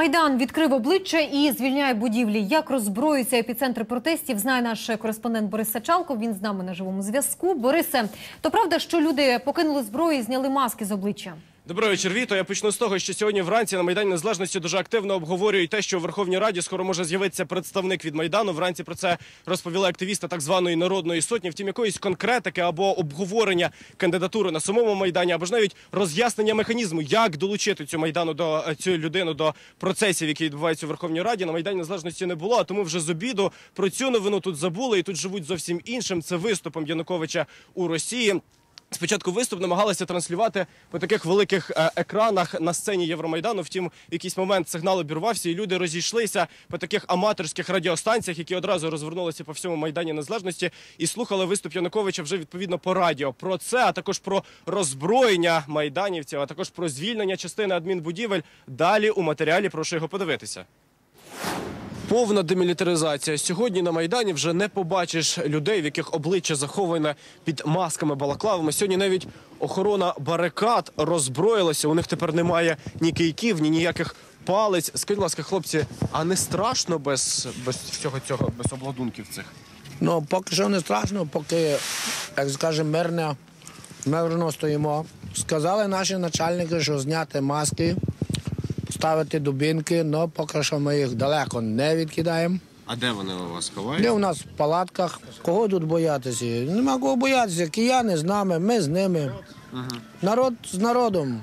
Майдан відкрив обличчя і звільняє будівлі. Як роззброюється епіцентр протестів, знає наш кореспондент Борис Сачалко. Він з нами на живому зв'язку. Борисе, то правда, що люди покинули зброю і зняли маски з обличчя? Доброго вечір, Віто. Я почну з того, що сьогодні вранці на Майдані Незалежності дуже активно обговорюють те, що у Верховній Раді скоро може з'явитися представник від Майдану. Вранці про це розповіли активісти так званої народної сотні. Втім, якоїсь конкретики або обговорення кандидатури на самому майдані, або ж навіть роз'яснення механізму, як долучити цю майдану до е, цю людину до процесів, які відбуваються у Верховній Раді. На Майдані Незалежності не було. А тому вже з обіду про цю новину тут забули, і тут живуть зовсім іншим. Це виступом Януковича у Росії. Спочатку виступ намагалися транслювати по таких великих е, екранах на сцені Євромайдану. Втім, в якийсь момент сигнал обірвався, і люди розійшлися по таких аматорських радіостанціях, які одразу розвернулися по всьому майдані незалежності, і слухали виступ Януковича вже відповідно по радіо. Про це, а також про роззброєння майданівців, а також про звільнення частини адмінбудівель. Далі у матеріалі прошу його подивитися. Повна демілітаризація. Сьогодні на Майдані вже не побачиш людей, в яких обличчя заховане під масками, балаклавами. Сьогодні навіть охорона барикад роззброїлася. У них тепер немає ні кийків, ні ніяких палець. Скажіть, будь ласка, хлопці, а не страшно без, без всього цього, без обладунків цих? Ну, поки що не страшно, поки, як скажемо, мирно, мирно стоїмо. Сказали наші начальники, що зняти маски, поставити дубинки, але поки що ми їх далеко не відкидаємо. А де вони у вас ховають? Де у нас в палатках. Кого тут боятися? Нема кого боятися. Кияни з нами, ми з ними. Народ з народом.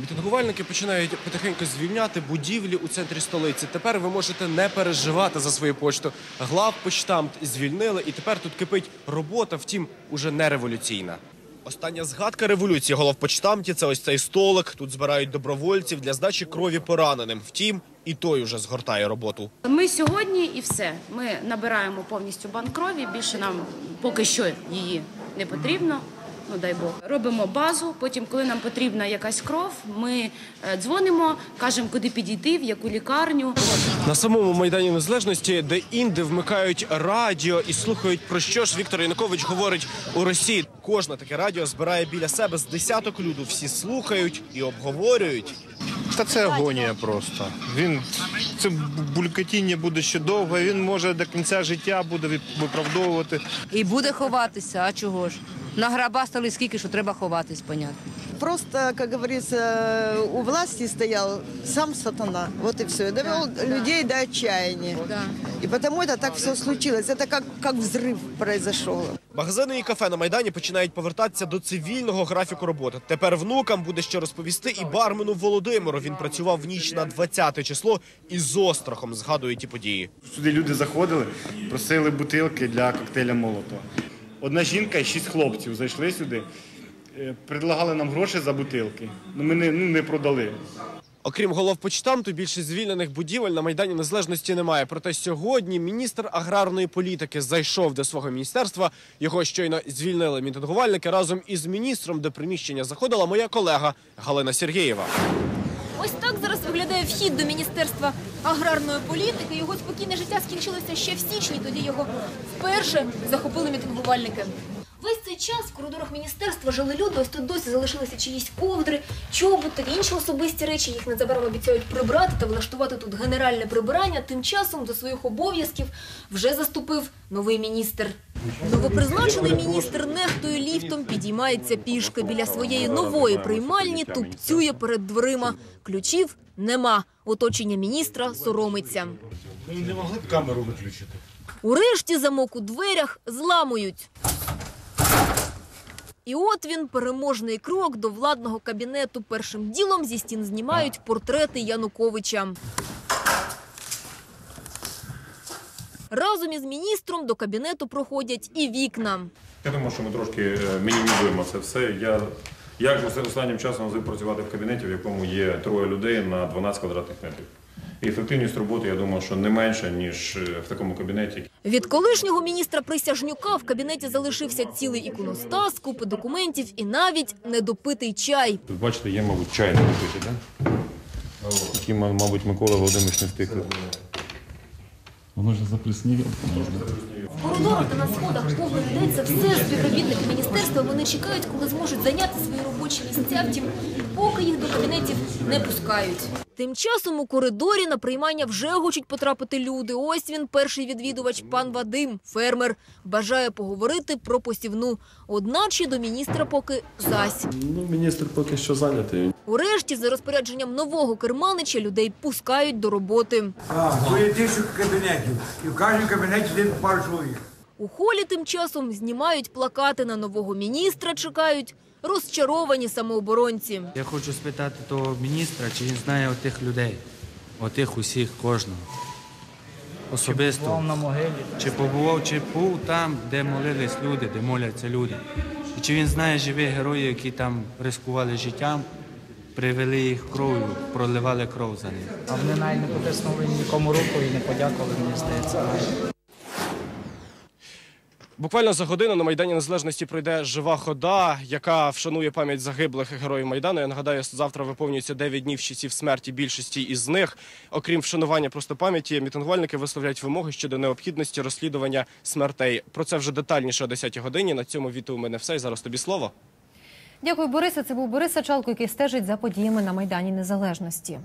Мітингувальники починають потихеньку звільняти будівлі у центрі столиці. Тепер ви можете не переживати за свою почту. Глав почтамт звільнили, і тепер тут кипить робота, втім, уже не революційна. Остання згадка революції головпочтамті це ось цей столик. Тут збирають добровольців для здачі крові пораненим. Втім, і той уже згортає роботу. Ми сьогодні і все. Ми набираємо повністю банк крові. Більше нам поки що її не потрібно. Ну дай Бог. Робимо базу. Потім, коли нам потрібна якась кров, ми е, дзвонимо, кажемо, куди підійти, в яку лікарню. На самому майдані незалежності, де інде вмикають радіо і слухають про що ж Віктор Янукович говорить у Росії. Кожне таке радіо збирає біля себе з десяток люду. Всі слухають і обговорюють. Та це агонія просто. Він це булькотіння буде ще довго. Він може до кінця життя буде вип- виправдовувати. І буде ховатися, а чого ж? Награбастали скільки, що треба ховатись, понятно. Просто, как говорится, у власти стоял сам сатана. Вот и все. И довел людей до отчаяния. И потому это так все случилось. Это как, как взрыв произошел. Магазини і кафе на майдані починають повертатися до цивільного графіку роботи. Тепер внукам буде що розповісти і бармену Володимиру. Він працював в ніч на 20 число і з острахом згадує ті події. Сюди люди заходили, просили бутилки для коктейля Молотова. Одна жінка і шість хлопців зайшли сюди, е, предлагали нам гроші за бутилки. Ну ми не, ну, не продали. Окрім головпочтамту, більше звільнених будівель на майдані незалежності немає. Проте сьогодні міністр аграрної політики зайшов до свого міністерства. Його щойно звільнили мітингувальники разом із міністром. До приміщення заходила моя колега Галина Сергієва. Ось так виглядає вхід до Міністерства аграрної політики. Його спокійне життя скінчилося ще в січні. Тоді його вперше захопили мітингувальники. Весь цей час в коридорах міністерства жили люди. Ось тут досі залишилися чиїсь ковдри, чоботи інші особисті речі. Їх незабаром обіцяють прибрати та влаштувати тут генеральне прибирання. Тим часом до своїх обов'язків вже заступив новий міністр. Новопризначений міністр нехтою ліфтом підіймається пішки біля своєї нової приймальні, тупцює перед дверима. Ключів нема. Оточення міністра соромиться. Ми Не могли б камеру виключити. Урешті замок у дверях зламують. І от він переможний крок до владного кабінету. Першим ділом зі стін знімають портрети Януковича. Разом із міністром до кабінету проходять і вікна. Я думаю, що ми трошки е, мінімізуємо це все. Я як же останнім часом звик працювати в кабінеті, в якому є троє людей на 12 квадратних метрів. І ефективність роботи, я думаю, що не менша, ніж е, в такому кабінеті. Від колишнього міністра Присяжнюка в кабінеті залишився цілий іконостас, купи документів і навіть недопитий чай. Тут бачите, є, мабуть, чай не допитий, так? Який, мабуть, Микола Володимирович не встиг. Воно ж заплесніло. В коридорах та на сходах повно людей. Це все співробітники міністерства. Вони чекають, коли зможуть зайняти свої робочі місця. Втім, поки їх до кабінетів не пускають. Тим часом у коридорі на приймання вже хочуть потрапити люди. Ось він, перший відвідувач, пан Вадим, фермер. Бажає поговорити про посівну. Одначе до міністра поки зась. Ну, міністр поки що зайнятий. Урешті, за розпорядженням нового керманича, людей пускають до роботи. Є тисячу кабінетів, і в кожному кабінеті один пару чоловік. У холі тим часом знімають плакати на нового міністра, чекають розчаровані самооборонці. Я хочу спитати того міністра, чи він знає отих людей, отих усіх, кожного. Особисто. Чи побував на могилі? Чи побував, чи був там, де молились люди, де моляться люди. І чи він знає живих героїв, які там рискували життям, привели їх кров'ю, проливали кров за них. А вони навіть не потиснули нікому руку і не подякували, мені здається. Буквально за годину на Майдані Незалежності пройде жива хода, яка вшанує пам'ять загиблих героїв Майдану. Я нагадаю, завтра виповнюється 9 днів часів смерті більшості із них. Окрім вшанування просто пам'яті, мітингувальники висловляють вимоги щодо необхідності розслідування смертей. Про це вже детальніше о 10 годині. На цьому віту у мене все. І зараз тобі слово. Дякую, Борисе. Це був Борис Сачалко, який стежить за подіями на Майдані Незалежності.